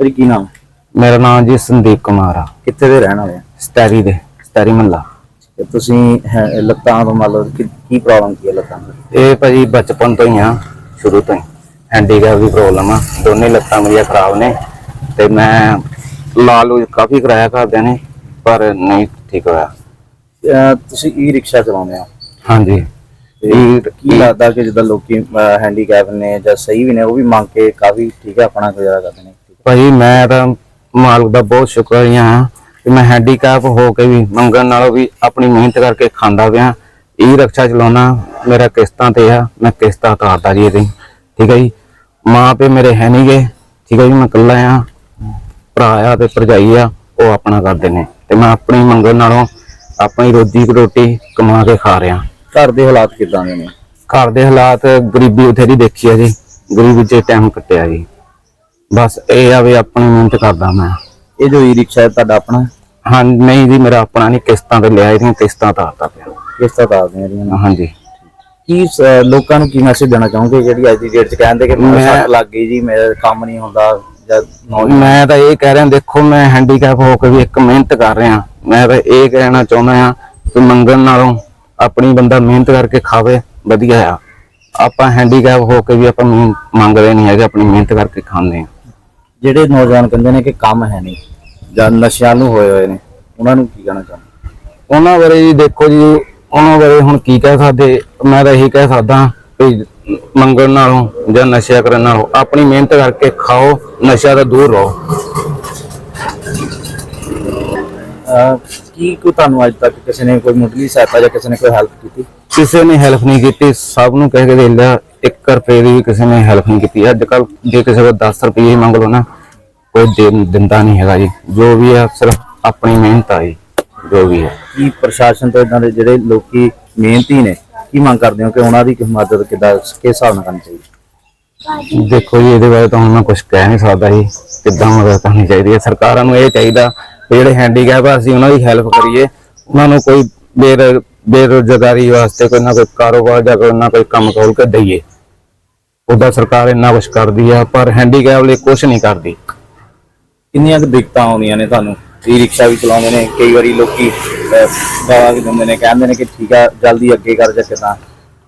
ਤੇਰੀ ਕੀ ਨਾਮ? ਮੇਰਾ ਨਾਮ ਜੀ ਸੰਦੀਪ ਕੁਮਾਰ ਆ। ਕਿੱਥੇ ਦੇ ਰਹਿਣ ਵਾਲੇ ਆ? ਸਟੈਰੀ ਦੇ ਸਟੈਰੀ ਮੱਲਾ। ਤੇ ਤੁਸੀਂ ਹੈ- ਲੱਤਾਂ ਤੋਂ ਮੰਨ ਲਓ ਕਿ ਕੀ ਪ੍ਰੋਬਲਮ ਕੀ ਹੈ ਲੱਤਾਂ ਦੀ? ਇਹ ਭਾਜੀ ਬਚਪਨ ਤੋਂ ਹੀ ਆ ਸ਼ੁਰੂ ਤੋਂ ਹੀ। ਹੈਂਡੀਕੈਪ ਦੀ ਪ੍ਰੋਬਲਮ ਆ। ਦੋਨੇ ਲੱਤਾਂ ਮੇਰੀਆਂ ਖਰਾਬ ਨੇ। ਤੇ ਮੈਂ ਲਾਲੂ ਕਾਫੀ ਕਰਾਇਆ ਘਰਦਿਆਂ ਨੇ ਪਰ ਨਹੀਂ ਠੀਕ ਹੋਇਆ। ਅਹ ਤੁਸੀਂ ਈ ਰਿਕਸ਼ਾ ਚਲਾਉਂਦੇ ਆ ਹਾਂਜੀ। ਤੇ ਇਹ ਕੀ ਲੱਗਦਾ ਕਿ ਜਿੱਦਾਂ ਲੋਕੀ ਹੈਂਡੀਕੈਪ ਨੇ ਜਾਂ ਸਹੀ ਵੀ ਨੇ ਉਹ ਵੀ ਮੰਗ ਕੇ ਕਾਫੀ ਠੀਕ ਹੈ ਆਪਣਾ ਗੁਜ਼ਾਰਾ ਕਰਦੇ ਨੇ? ਭਾਜੀ ਮੈਂ ਤਾਂ ਮਾਲਕ ਦਾ ਬਹੁਤ ਸ਼ੁਕਰੀਆ ਹਾਂ ਕਿ ਮੈਂ ਹੈਂਡੀਕੈਪ ਹੋ ਕੇ ਵੀ ਮੰਗਣ ਨਾਲੋਂ ਵੀ ਆਪਣੀ ਮਿਹਨਤ ਕਰਕੇ ਖਾਂਦਾ ਪਿਆ। ਇਹ ਰਕਸ਼ਾ ਚਲਾਉਣਾ ਮੇਰਾ ਕਿਸ਼ਤਾਂ ਤੇ ਆ। ਮੈਂ ਕਿਸ਼ਤਾਂ ਤਾਰਦਾ ਜੀ ਇਹਦੀ। ਠੀਕ ਹੈ ਜੀ? ਮਾਂ ਪਿਓ ਮੇਰੇ ਹੈ ਨਹੀਂਗੇ ਠੀਕ ਹੈ ਜੀ ਮੈਂ ਇਕੱਲਾ ਆ। ਭਰਾ ਆ ਤੇ ਭਰਜਾਈ ਆ ਉਹ ਆਪਣਾ ਕਰਦੇ ਨੇ। ਤੇ ਮੈਂ ਆਪਣੀ ਮੰਗਣ ਨਾਲੋਂ ਆਪਣੀ ਰੋਜੀ ਰੋਟੀ ਕਮਾ ਕੇ ਖਾ ਰਿਹਾ। ਘਰ ਦੇ ਹਾਲਾਤ ਕਿਦਾਂ ਦੇ ਨੇ? ਘਰ ਦੇ ਹਾਲਾਤ ਗਰੀਬੀ ਉਥੇਰੀ ਦੇਖੀ ਆ ਜੀ। ਗਰੀਬੀ 'ਚ ਟਾਈਮ ਕੱਟਿਆ ਜੀ। ਬਸ ਇਹ ਆ ਵੀ ਆਪਣੀ ਮਿਹਨਤ ਕਰਦਾ ਮੈਂ। ਇਹ ਜੋ ਈ ਰਿਕਸ਼ਾ ਹੈ ਤੁਹਾਡਾ ਆਪਣਾ? ਹਾਂ ਨਹੀਂ ਜੀ ਮੇਰਾ ਆਪਣਾ ਨਹੀਂ ਕਿਸ਼ਤਾਂ ਤੇ ਲਿਆ ਇਹਦੀਆਂ ਕਿਸ਼ਤਾਂ ਤਾਰਦਾ ਪਿਆ। ਕਿਸ ਤਰ੍ਹਾਂ ਦੱਸਦੇ ਆ ਇਹਦੀਆਂ? ਹਾਂਜੀ। ਕੀ ਸ- ਲੋਕਾਂ ਨੂੰ ਕੀ ਮੈਸੇਜ ਦੇਣਾ ਚਾਹੋਗੇ ਜਿਹੜੀ ਅੱਜ ਦੀ ਡੇਟ 'ਚ ਕਹਿੰਦੇ ਕਿ ਮੈਨੂੰ ਮੈਂ- ਸੱਟ ਲੱਗ ਗਈ ਜੀ ਮੇਰਾ ਕੰਮ ਨਹੀਂ ਹੁੰਦਾ ਜਾਂ ਮੈਂ ਤਾਂ ਇਹ ਕਹਿ ਰਿਹਾ ਦੇਖੋ ਮੈਂ ਹੈਂਡੀਕੈਪ ਹੋ ਕੇ ਵੀ ਇੱਕ ਮਿਹਨਤ ਕਰ ਰਿਹਾ। ਮੈਂ ਤਾਂ ਇਹ ਕਹਿਣਾ ਚਾਹੁੰਦਾ ਆ ਕਿ ਮੰਗਣ ਨਾਲੋਂ ਆਪਣੀ ਬੰਦਾ ਮਿਹਨਤ ਕਰਕੇ ਖਾਵੇ ਵਧੀਆ ਆ। ਆਪਾਂ ਹੈਂਡੀਕੈਪ ਹੋ ਕੇ ਵੀ ਆਪਾਂ ਮਿਹਨ- ਮੰਗਦੇ ਨਹੀਂ ਹੈਗੇ ਆਪਣੀ ਮਿਹਨਤ ਕਰਕੇ ਖਾਂਦੇ ਆ ਜਿਹੜੇ ਨੌਜਵਾਨ ਕਹਿੰਦੇ ਨੇ ਕਿ ਕੰਮ ਹੈ ਨਹੀਂ ਜਾਂ ਨਸ਼ਿਆਂ ਨੂੰ ਹੋਏ ਹੋਏ ਨੇ ਉਹਨਾਂ ਨੂੰ ਕੀ ਕਹਿਣਾ ਚਾਹੁੰਦੇ? ਉਹਨਾਂ ਬਾਰੇ ਜੀ ਦੇਖੋ ਜੀ ਉਹਨਾਂ ਬਾਰੇ ਹੁਣ ਕੀ ਕਹਿ ਸਕਦੇ? ਮੈਂ ਤਾਂ ਇਹੀ ਕਹਿ ਸਕਦਾ ਕਿ ਮੰਗਣ ਨਾਲੋਂ ਜਾਂ ਨਸ਼ਾ ਕਰਨ ਨਾਲੋਂ ਆਪਣੀ ਮਿਹਨਤ ਕਰਕੇ ਖਾਓ ਨਸ਼ਾ ਤੋਂ ਦੂਰ ਰਹੋ। ਅਹ ਕੀ ਕੋ ਤੁਹਾਨੂੰ ਅੱਜ ਤੱਕ ਕਿਸੇ ਨੇ ਕੋਈ ਮੁੱਢਲੀ ਸਹਾਇਤਾ ਜਾਂ ਕਿਸੇ ਨੇ ਕੋਈ ਹੈਲਪ ਕੀਤੀ? ਕਿਸੇ ਨੇ ਹੈਲਪ ਨਹੀਂ ਕੀਤੀ ਸਭ ਨੂੰ ਕਹਿ ਕੇ ਦੇ ਲਿਆ 1 ਰੁਪਏ ਦੀ ਵੀ ਕਿਸੇ ਨੇ ਹੈਲਪ ਨਹੀਂ ਕੀਤੀ। ਅੱਜ ਕੱਲ ਜੇ ਕਿਸੇ ਕੋਲ 10 ਰੁਪਏ ਹੀ ਮੰਗ ਲਓ ਨਾ ਕੋਈ ਦਿੰਦਾ ਨਹੀਂ ਹੈਗਾ ਜੀ। ਜੋ ਵੀ ਆ ਸਿਰਫ ਆਪਣੀ ਮਿਹਨਤ ਆ ਜੀ ਜੋ ਵੀ ਹੈ। ਕੀ ਪ੍ਰਸ਼ਾਸਨ ਤੋਂ ਇਦਾਂ ਦੇ ਜਿਹੜੇ ਲੋਕੀ ਮਿਹਨਤੀ ਨੇ ਕੀ ਮੰਗ ਕਰਦੇ ਹੋ ਕਿ ਉਹਨਾਂ ਦੀ ਮਦਦ ਕਿੱਦਾਂ ਕਿਸ ਹਿਸਾਬ ਨਾਲ ਕਰਨੀ ਚਾਹੀਦੀ? ਦੇਖੋ ਜੀ ਇਹਦੇ ਬਾਰੇ ਤਾਂ ਹੁਣ ਮੈਂ ਕੁਝ ਕਹਿ ਨਹੀਂ ਸਕਦਾ ਜੀ ਕਿੱਦਾਂ ਮਦਦ ਕਰਨੀ ਚਾਹੀਦੀ ਹੈ। ਸਰਕਾਰਾਂ ਨੂੰ ਇਹ ਚਾਹੀਦਾ ਜਿਹੜੇ ਹੈਂਡੀਕੈਪ ਆ ਅਸੀਂ ਉਹਨਾਂ ਦੀ ਹੈਲਪ ਕਰੀਏ। ਉਹਨਾਂ ਨੂੰ ਕੋਈ ਬੇਰ ਬੇਰੁਜ਼ਗਾਰੀ ਵਾਸਤੇ ਕੋਈ ਨਾ ਕੋਈ ਕਾਰੋਬਾਰ ਜਾਂ ਕੋਈ ਨਾ ਕੋਈ ਕੰਮ ਖੋਲ ਕੇ ਦਈਏ। ਉਹਦਾ ਸਰਕਾਰ ਇੰਨਾ ਕੁਝ ਕਰਦੀ ਆ ਪਰ ਹੈਂਡੀਕੈਪ ਲਈ ਕੁਝ ਨਹੀਂ ਕਰਦੀ। ਕਿੰਨੀਆਂ ਕੁ ਦਿੱਕਤਾਂ ਆਉਂਦੀਆਂ ਨੇ ਤੁਹਾਨੂੰ? ਈ ਰਿਕਸ਼ਾ ਵੀ ਚਲਾਉਂਦੇ ਨੇ ਕਈ ਵਾਰੀ ਲੋਕੀ ਗਾਲਾਂ ਵੀ ਦਿੰਦੇ ਨੇ ਕਹਿੰਦੇ ਨੇ ਕਿ ਠੀਕ ਆ ਜਲਦੀ ਅੱਗੇ ਕਰ ਜਾ ਕਿਦਾਂ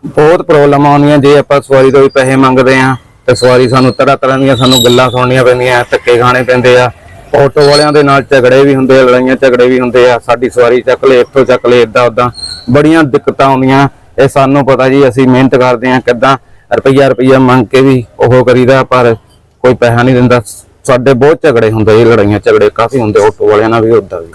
ਬਹੁਤ ਪ੍ਰੋਬਲਮ ਆਉਂਦੀਆਂ ਜੇ ਆਪਾਂ ਸਵਾਰੀ ਤੋਂ ਵੀ ਪੈਸੇ ਮੰਗਦੇ ਆ ਤੇ ਸਵਾਰੀ ਸਾਨੂੰ ਤਰ੍ਹਾਂ ਤਰ੍ਹਾਂ ਦੀਆਂ ਸਾਨੂੰ ਗੱਲਾਂ ਸੁਣਨੀਆਂ ਪੈਂਦੀਆਂ ਧੱਕੇ ਖਾਣੇ ਪੈਂਦੇ ਆ। ਆਟੋ ਵਾਲਿਆਂ ਦੇ ਨਾਲ ਝਗੜੇ ਵੀ ਹੁੰਦੇ ਆ, ਲੜਾਈਆਂ ਝਗੜੇ ਵੀ ਹੁੰਦੇ ਆ, ਸਾਡੀ ਸਵਾਰੀ ਚੱਕ ਲੈ, ਇੱਥੋਂ ਚੱਕ ਲੈ ਇਦਾਂ ਉਦਾਂ ਬੜੀਆਂ ਦਿੱਕਤਾਂ ਆਉਂਦੀਆਂ। ਇਹ ਸਾਨੂੰ ਪਤਾ ਜੀ, ਅਸੀਂ ਮਿਹਨਤ ਕਰਦੇ ਆ ਕਿਦਾਂ, ਰੁਪਈਆ ਰੁਪਈਆ ਮੰਗ ਕੇ ਵੀ ਉਹ ਕਰੀਦਾ, ਪਰ ਕੋਈ ਪੈਸਾ ਨਹੀਂ ਦਿੰਦਾ। ਸਾਡੇ ਬਹੁਤ ਝਗੜੇ ਹੁੰਦੇ ਜੀ, ਲੜਾਈਆਂ ਝਗੜੇ ਕਾਫੀ ਹੁੰਦੇ ਆਟੋ ਵਾਲਿਆਂ ਨਾਲ ਵੀ ਉਦਾਂ ਵੀ।